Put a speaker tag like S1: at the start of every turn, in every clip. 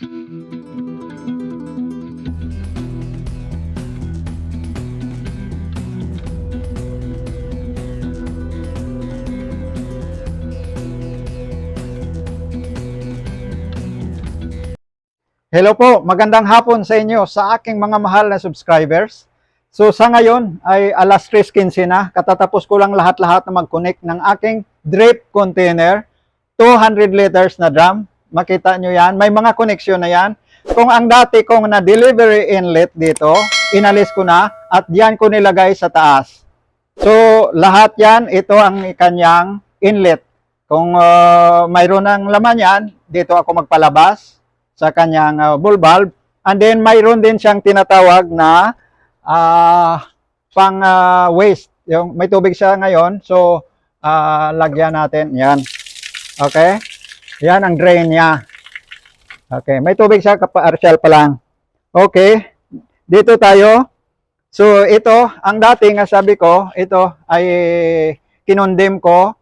S1: Hello po, magandang hapon sa inyo sa aking mga mahal na subscribers. So sa ngayon ay alas 3.15 na, katatapos ko lang lahat-lahat na mag-connect ng aking drip container, 200 liters na drum. Makita nyo yan, may mga koneksyon na yan. Kung ang dati kong na delivery inlet dito, inalis ko na at diyan ko nilagay sa taas. So lahat yan, ito ang kanyang inlet. Kung uh, mayroon ng laman yan, dito ako magpalabas sa kanyang uh, bull valve. And then mayroon din siyang tinatawag na ah, pang ah, waste. Yung may tubig siya ngayon, so ah, lagyan natin 'yan. Okay? 'Yan ang drain niya. Okay, may tubig siya partial pa lang. Okay. Dito tayo. So ito, ang dati nga sabi ko, ito ay kinondem ko.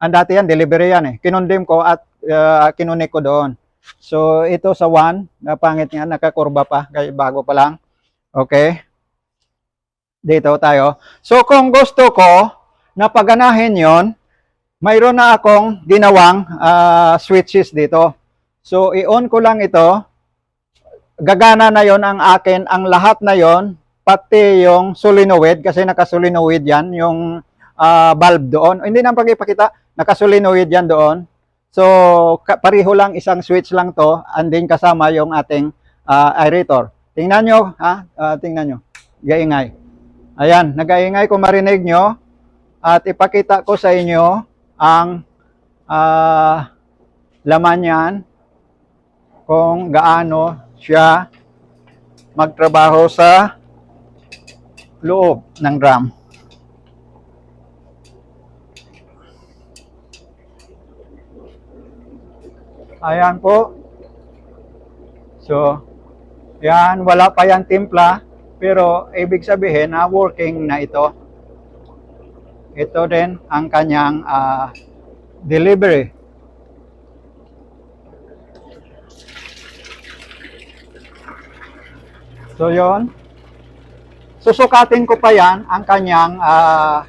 S1: Ang dati yan, delivery yan eh. Kinondem ko at uh, kinunik ko doon. So, ito sa 1, na pangit nga, nakakurba pa, kaya bago pa lang. Okay. Dito tayo. So, kung gusto ko na paganahin yon, mayroon na akong ginawang ah, switches dito. So, i-on ko lang ito. Gagana na yon ang akin. Ang lahat na yon, pati yung solenoid, kasi nakasolenoid yan, yung ah, valve doon. Hindi na pag-ipakita, nakasolenoid yan doon. So, pareho lang isang switch lang to, and then kasama yung ating ah, aerator. Tingnan nyo, ha? Ah, tingnan nyo. Gaingay. Ayan, nagaingay kung marinig nyo. At ipakita ko sa inyo ang ah, laman yan kung gaano siya magtrabaho sa loob ng drum. Ayan po. So, yan, wala pa yan timpla, pero ibig sabihin na working na ito. Ito din ang kanyang ah, delivery. So, yon. Susukatin ko pa yan ang kanyang ah,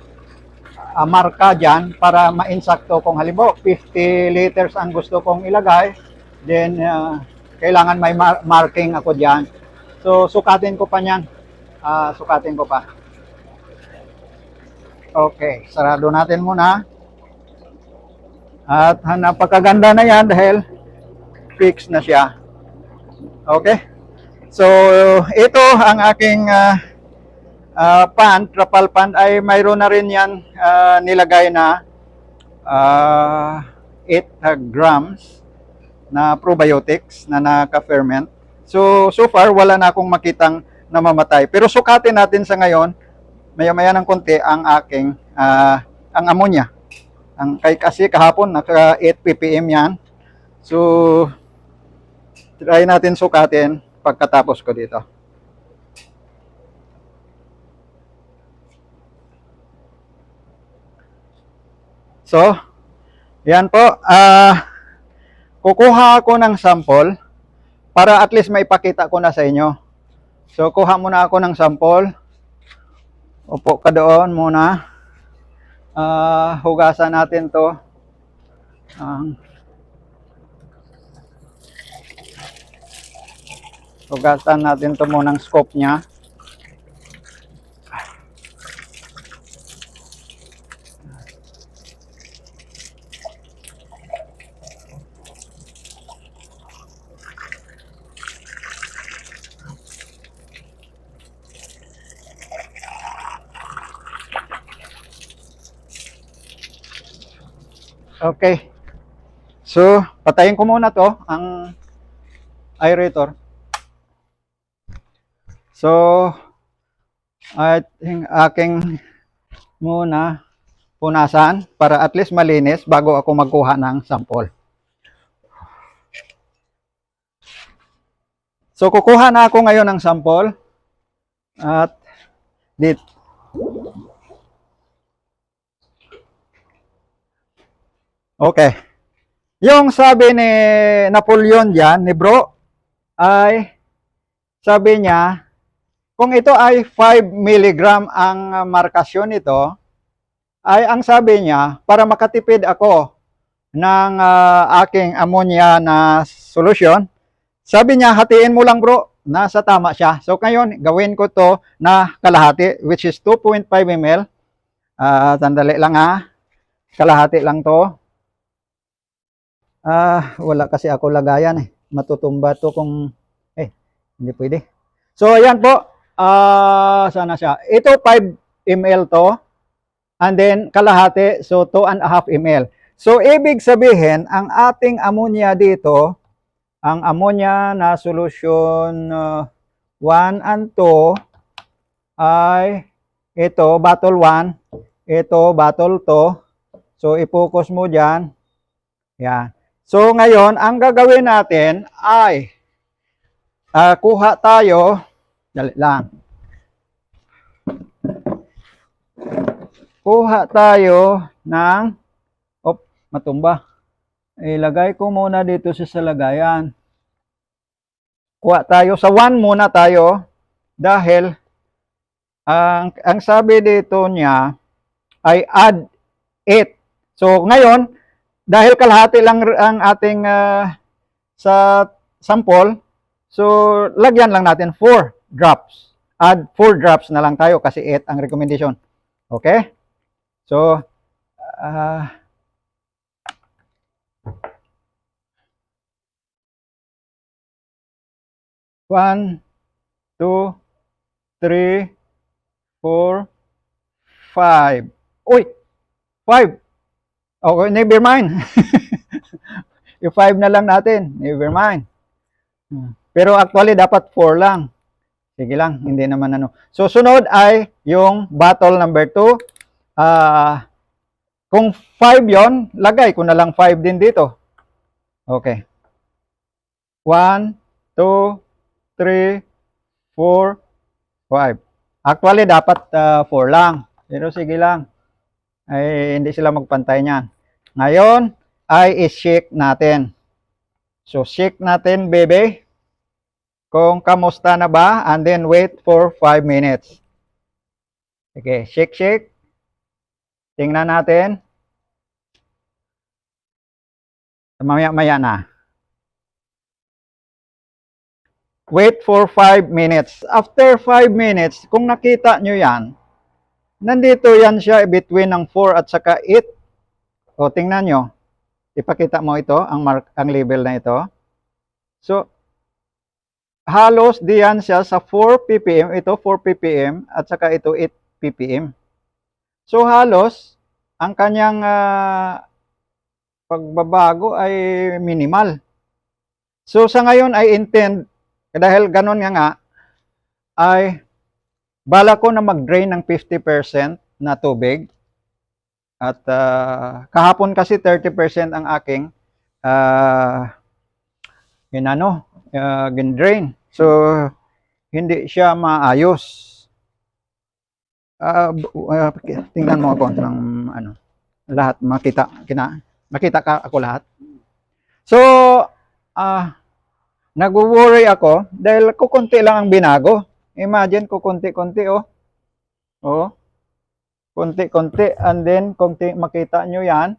S1: ah, marka dyan para mainsakto kung halimbawa 50 liters ang gusto kong ilagay then ah, kailangan may mar- marking ako dyan so sukatin ko pa yan Ah, sukatin ko pa okay sarado natin muna at ah, napakaganda na yan dahil fix na siya okay so ito ang aking ah, uh, pan, trapal pan ay mayroon na rin yan ah, nilagay na ah, 8 grams na probiotics na naka-ferment. So, so far, wala na akong makitang namamatay. Pero sukatin natin sa ngayon, maya-maya ng konti, ang aking, ah, ang ammonia. Ang, kay, kasi kahapon, naka 8 ppm yan. So, try natin sukatin pagkatapos ko dito. So, yan po. Ah, kukuha ako ng sample para at least maipakita ko na sa inyo. So, kuha muna ako ng sample. Upo ka doon muna. Ah, hugasan natin to. Ang hugasan natin to muna ng scope niya. Okay. So, patayin ko muna to, ang aerator. So, I think aking muna punasan para at least malinis bago ako magkuha ng sample. So, kukuha na ako ngayon ng sample at dit Okay. Yung sabi ni Napoleon diyan, ni bro, ay sabi niya, kung ito ay 5 milligram ang ah, markasyon nito, ay ang sabi niya, para makatipid ako ng ah, aking ammonia na solusyon, sabi niya, hatiin mo lang bro, nasa tama siya. So ngayon, gawin ko to na kalahati, which is 2.5 ml. Ah, sandali lang ha. Kalahati lang to. Ah, wala kasi ako lagayan eh. Matutumba to kung eh hindi pwede. So ayan po. Ah, sana siya. Ito 5 ml to. And then kalahati, so 2 and a half ml. So ibig sabihin, ang ating ammonia dito, ang ammonia na solution 1 and 2 ay ito, bottle 1, ito, bottle 2. So, i-focus mo dyan. Yan. So, ngayon, ang gagawin natin ay ah, kuha tayo, dali lang. Kuha tayo ng, op, matumba. Ilagay ko muna dito sa salagayan. Kuha tayo, sa 1 muna tayo, dahil ang, ang sabi dito niya ay add 8. So ngayon, dahil kalahati lang ang ating ah, sa sample, so lagyan lang natin 4 drops. Add 4 drops na lang tayo kasi 8 ang recommendation. Okay? So, ah one, two, three, four, five. Uy! Five! Okay, never mind. Yung five na lang natin. Never mind. Hmm. Pero actually, dapat four lang. Sige lang, hindi naman ano. So, sunod ay yung bottle number two. Ah, kung five yon, lagay ko na lang five din dito. Okay. One, two, three, four, five. Actually, dapat 4 lang. Pero sige lang. Ay, hindi sila magpantay niyan. Ngayon, ay i-shake natin. So, shake natin, baby. Kung kamusta na ba, and then wait for 5 minutes. Okay, shake, shake. Tingnan natin. Mamaya-maya na. Wait for 5 minutes. After 5 minutes, kung nakita nyo yan, nandito yan siya between ng 4 at saka 8. O, tingnan nyo. Ipakita mo ito, ang, mark, ang label na ito. So, halos diyan siya sa 4 ppm. Ito 4 ppm at saka ito 8 ppm. So, halos, ang kanyang ah, pagbabago ay minimal. So, sa ngayon ay intend dahil ganun nga nga, ay bala ko na mag-drain ng 50% na tubig. At ah, kahapon kasi 30% ang aking uh, ginano, uh, gin-drain. So, hindi siya maayos. Ah, bu- ah, tingnan mo ako ng ano, lahat makita kina makita ka ako lahat. So, ah nag-worry ako dahil kukunti lang ang binago. Imagine kukunti-kunti oh. Oh. Kunti-kunti and then kung makita nyo yan,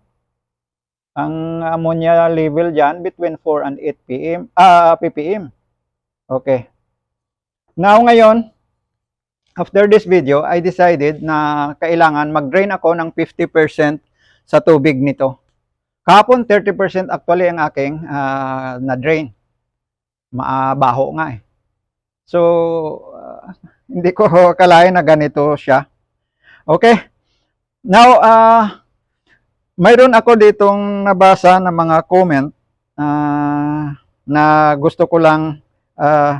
S1: ang ammonia level dyan between 4 and 8 pm, ah, ppm. Okay. Now ngayon, after this video, I decided na kailangan mag-drain ako ng 50% sa tubig nito. Kahapon 30% actually ang aking ah, na-drain maabaho nga eh. So, uh, hindi ko kalain na ganito siya. Okay? Now, uh, mayroon ako ditong nabasa na mga comment uh, na gusto ko lang uh,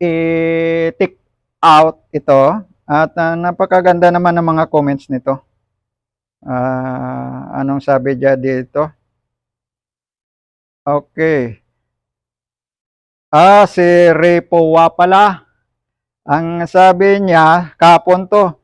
S1: i-tick out ito. At uh, napakaganda naman ng mga comments nito. Uh, anong sabi dyan dito? Okay. Ah, si Repowa pala. Ang sabi niya, kapon to,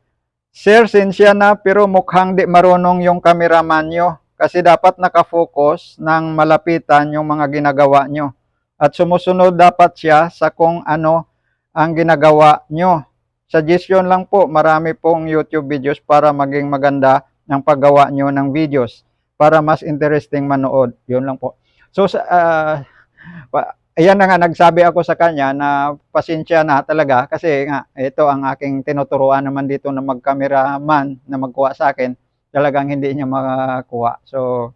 S1: Sir, sinsya na pero mukhang di marunong yung cameraman nyo kasi dapat nakafocus ng malapitan yung mga ginagawa nyo. at sumusunod dapat siya sa kung ano ang ginagawa nyo. Suggestion lang po, marami pong YouTube videos para maging maganda ang paggawa nyo ng videos para mas interesting manood. Yun lang po. So, pa- ayan na nga, nagsabi ako sa kanya na pasensya na talaga kasi nga, ito ang aking tinuturuan naman dito na mag-cameraman na magkuha sa akin. Talagang hindi niya makakuha. So,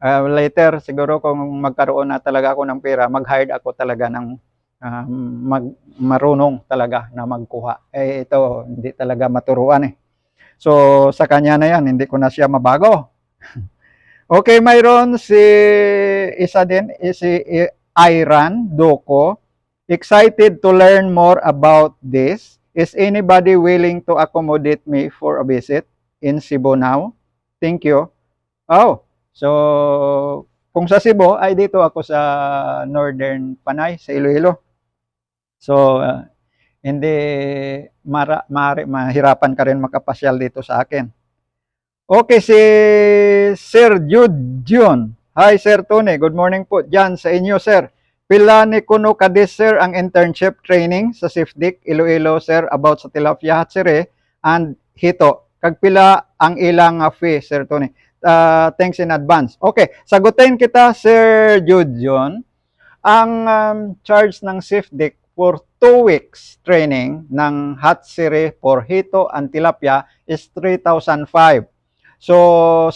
S1: ah, later, siguro kung magkaroon na talaga ako ng pera, mag-hire ako talaga ng ah, mag, marunong talaga na magkuha. Eh, ito, hindi talaga maturuan eh. So, sa kanya na yan, hindi ko na siya mabago. okay, mayroon si isa din, eh, si I- Iran Doko. Excited to learn more about this. Is anybody willing to accommodate me for a visit in Cebu now? Thank you. Oh, so kung sa Cebu ay dito ako sa Northern Panay, sa Iloilo. So, uh, hindi mara, mari, mahirapan ka rin makapasyal dito sa akin. Okay, si Sir Jude Jun. Hi, Sir Tony. Good morning po dyan sa inyo, Sir. Pila ni Kuno Kadis, Sir, ang internship training sa Sifdik, Iloilo, Sir, about sa tilapia hatsire and hito. Kag pila ang ilang uh, fee, Sir Tony. Uh, thanks in advance. Okay, sagutin kita, Sir Jude Jun. Ang um, charge ng Sifdik for two weeks training ng hatsire for hito and tilapia is 3,005. So,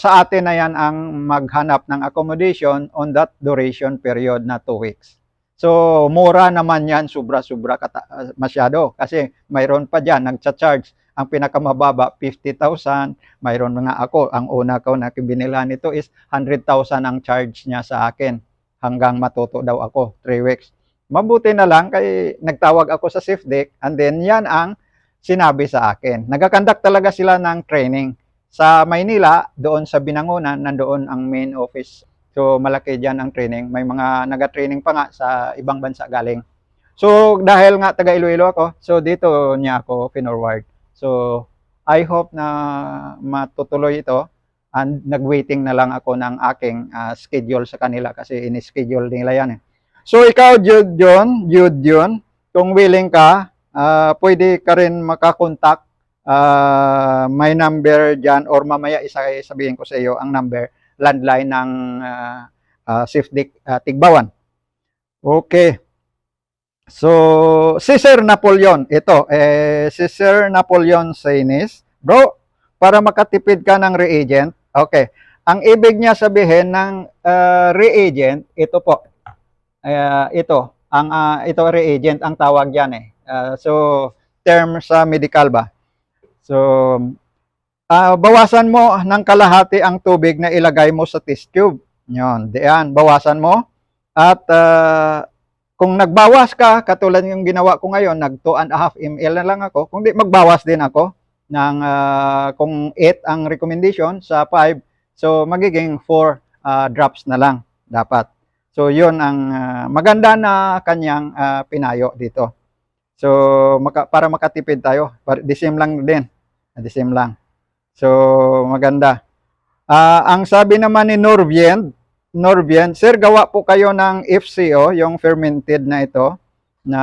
S1: sa atin na yan ang maghanap ng accommodation on that duration period na 2 weeks. So, mura naman yan, sobra-sobra masyado. Kasi mayroon pa dyan, nagcha-charge. Ang pinakamababa, 50,000. Mayroon mga ako, ang una ko na binila nito is 100,000 ang charge niya sa akin. Hanggang matuto daw ako, 3 weeks. Mabuti na lang, kay nagtawag ako sa SafeDeck and then yan ang sinabi sa akin. Nagakandak talaga sila ng training sa Maynila, doon sa Binangonan, nandoon ang main office. So, malaki dyan ang training. May mga naga-training pa nga sa ibang bansa galing. So, dahil nga taga Iloilo ako, so dito niya ako pinorward. So, I hope na matutuloy ito and nag-waiting na lang ako ng aking ah, schedule sa kanila kasi in-schedule nila yan eh. So, ikaw, Jude John, Jude John, kung willing ka, ah, pwede ka rin makakontak Ah, may number dyan or mamaya isa sabihin ko sa iyo ang number landline ng uh, uh, Safedik uh, Tigbawan. Okay. So, si Sir Napoleon, ito, eh, si Sir Napoleon Sainis. Bro, para makatipid ka ng reagent, okay. Ang ibig niya sabihin ng uh, reagent, ito po. Uh, ito, ang uh, ito reagent ang tawag diyan eh. Uh, so, term sa medical ba? So, ah, bawasan mo ng kalahati ang tubig na ilagay mo sa test tube. Yon, diyan, bawasan mo. At ah, kung nagbawas ka, katulad yung ginawa ko ngayon, nag 2 and a half ml na lang ako. Kung di, magbawas din ako ng ah, kung 8 ang recommendation sa 5. So, magiging 4 drops na lang dapat. So, yun ang ah, maganda na kanyang ah, pinayo dito. So, maka, para makatipid tayo, the same lang din. The same lang. So, maganda. Ah, ang sabi naman ni Norvien, Norvien, sir, gawa po kayo ng FCO, yung fermented na ito, na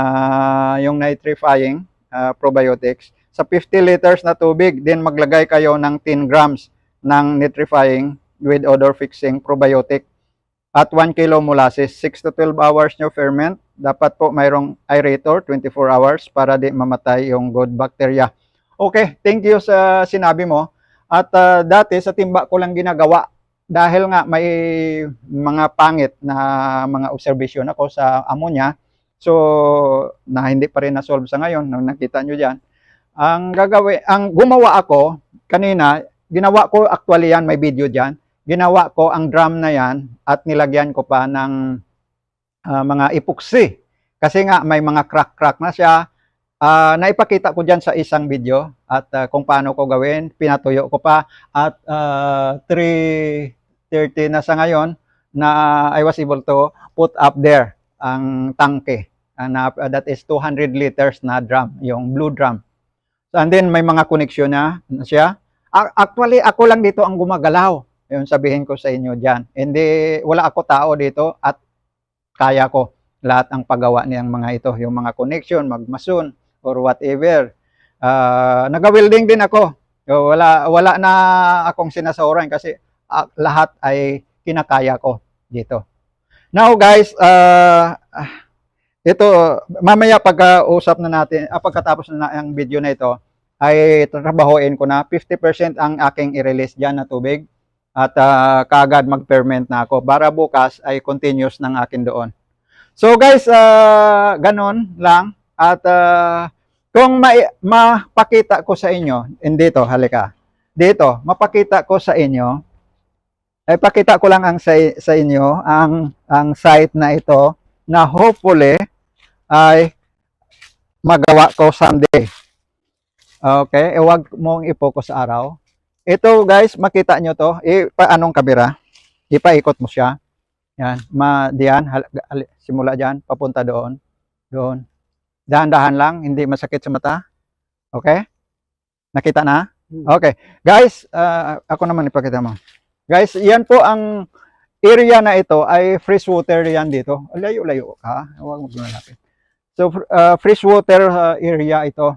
S1: yung nitrifying ah, probiotics. Sa 50 liters na tubig, din maglagay kayo ng 10 grams ng nitrifying with odor fixing probiotic at 1 kilo molasses, 6 to 12 hours nyo ferment. Dapat po mayroong aerator, 24 hours, para di mamatay yung good bacteria. Okay, thank you sa sinabi mo. At ah, dati sa timba ko lang ginagawa dahil nga may mga pangit na mga observation ako sa ammonia. So, na hindi pa rin na-solve sa ngayon, nung nakita nyo dyan. Ang gagawin, ang gumawa ako kanina, ginawa ko actually yan, may video dyan. Ginawa ko ang drum na yan at nilagyan ko pa ng ah, mga epoxy. Kasi nga may mga crack-crack na siya. Ah, naipakita ko dyan sa isang video at ah, kung paano ko gawin, pinatuyo ko pa at ah, 3.30 na sa ngayon na I was able to put up there ang tangke. Ah, na, that is 200 liters na drum, yung blue drum. So, and then may mga connection na, siya. Actually, ako lang dito ang gumagalaw. Yung sabihin ko sa inyo dyan. Hindi, wala ako tao dito at kaya ko. lahat ang paggawa niyang mga ito, yung mga connection, magmason, or whatever. Ah, nag-welding din ako. Wala, wala na akong sinasawaran kasi ah, lahat ay kinakaya ko dito. Now guys, ah, ito, mamaya pagka-usap na natin, ah, pagkatapos na ang video na ito, ay trabahoin ko na 50% ang aking i-release dyan na tubig at ah, kaagad mag-ferment na ako para bukas ay continuous ng akin doon. So guys, ah, ganon lang at ah, kung ma- mapakita ko sa inyo, hindi to, halika. Dito, mapakita ko sa inyo, ay pakita ko lang ang sa, sa inyo ang ang site na ito na hopefully ay magawa ko someday. Okay, e wag mong i-focus sa araw. Ito guys, makita nyo to, e, paanong kamera? Ipaikot mo siya. Yan, ma diyan, hal- hal- simula diyan, papunta doon. Doon. Dahan-dahan lang, hindi masakit sa mata. Okay? Nakita na? Okay. Guys, ah, ako naman ipakita mo. Guys, yan po ang area na ito ay freshwater yan dito. Layo-layo ka. Huwag mo malapit. So, fr- ah, freshwater ah, area ito.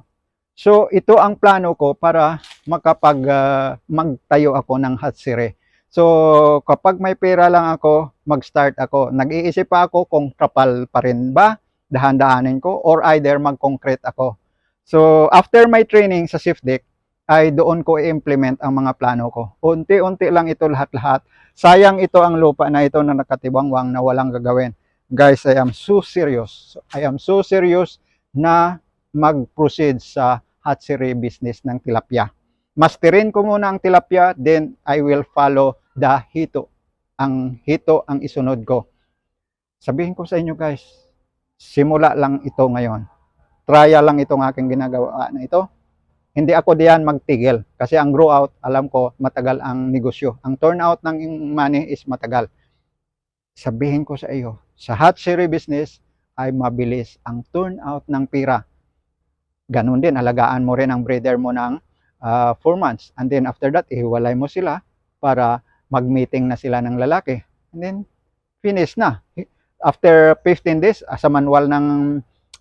S1: So, ito ang plano ko para makapag ah, magtayo ako ng hatsiri. So, kapag may pera lang ako, mag-start ako. Nag-iisip pa ako kung trapal pa rin ba, dahan-dahanin ko, or either mag-concrete ako. So, after my training sa shift deck, ay doon ko i-implement ang mga plano ko. Unti-unti lang ito lahat-lahat. Sayang ito ang lupa na ito na nakatibangwang na walang gagawin. Guys, I am so serious. I am so serious na mag-proceed sa hatchery business ng tilapia. Masterin ko muna ang tilapia, then I will follow the hito. Ang hito ang isunod ko. Sabihin ko sa inyo guys, simula lang ito ngayon. Trial lang itong aking ginagawa na ito hindi ako diyan magtigil kasi ang grow out alam ko matagal ang negosyo ang turnout ng money is matagal sabihin ko sa iyo sa hatchery business ay mabilis ang turnout ng pira ganun din alagaan mo rin ang breeder mo ng 4 months and then after that ihiwalay mo sila para mag-meeting na sila ng lalaki and then finish na after 15 days ah, sa manual ng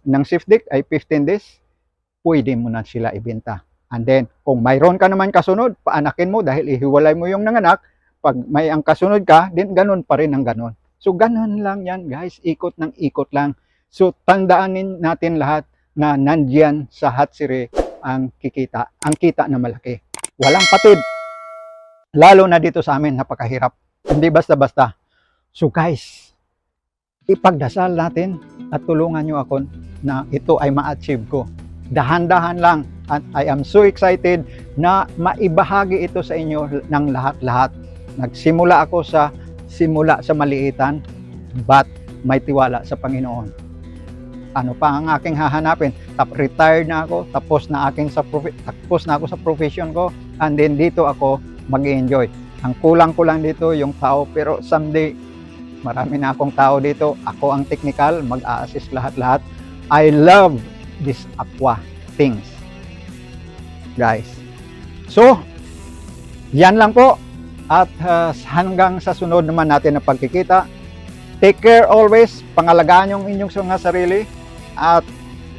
S1: ng shift deck ay 15 days pwede mo na sila ibenta. And then, kung mayroon ka naman kasunod, paanakin mo dahil ihiwalay mo yung nanganak. Pag may ang kasunod ka, din ganun pa rin ang ganun. So, ganun lang yan, guys. Ikot ng ikot lang. So, tandaanin natin lahat na nandyan sa hatsiri ang kikita, ang kita na malaki. Walang patid. Lalo na dito sa amin, napakahirap. Hindi basta-basta. So, guys, ipagdasal natin at tulungan nyo ako na ito ay ma-achieve ko dahan-dahan lang at I am so excited na maibahagi ito sa inyo ng lahat-lahat. Nagsimula ako sa simula sa maliitan but may tiwala sa Panginoon. Ano pa ang aking hahanapin? Tap retired na ako, tapos na aking sa tapos na ako sa profession ko and then dito ako mag-enjoy. Ang kulang ko lang dito yung tao pero someday marami na akong tao dito. Ako ang technical, mag-a-assist lahat-lahat. I love this aqua things. Guys. So, yan lang po. At uh, hanggang sa sunod naman natin na pagkikita. Take care always. Pangalagaan yung inyong mga sarili. At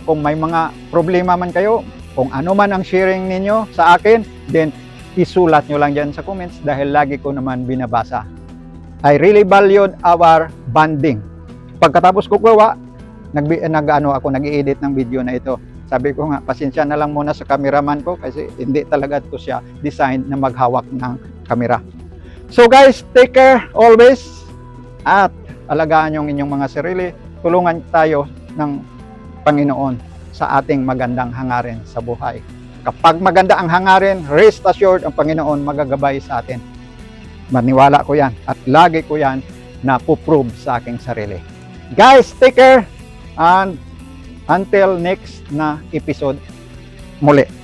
S1: kung may mga problema man kayo, kung ano man ang sharing ninyo sa akin, then isulat nyo lang dyan sa comments dahil lagi ko naman binabasa. I really valued our bonding. Pagkatapos ko gawa, nag, nag ano ako nag-edit ng video na ito. Sabi ko nga, pasensya na lang muna sa cameraman ko kasi hindi talaga to siya designed na maghawak ng kamera. So guys, take care always at alagaan yung inyong mga sarili. Tulungan tayo ng Panginoon sa ating magandang hangarin sa buhay. Kapag maganda ang hangarin, rest assured ang Panginoon magagabay sa atin. Maniwala ko yan at lagi ko yan na puprove sa aking sarili. Guys, take care and until next na episode muli.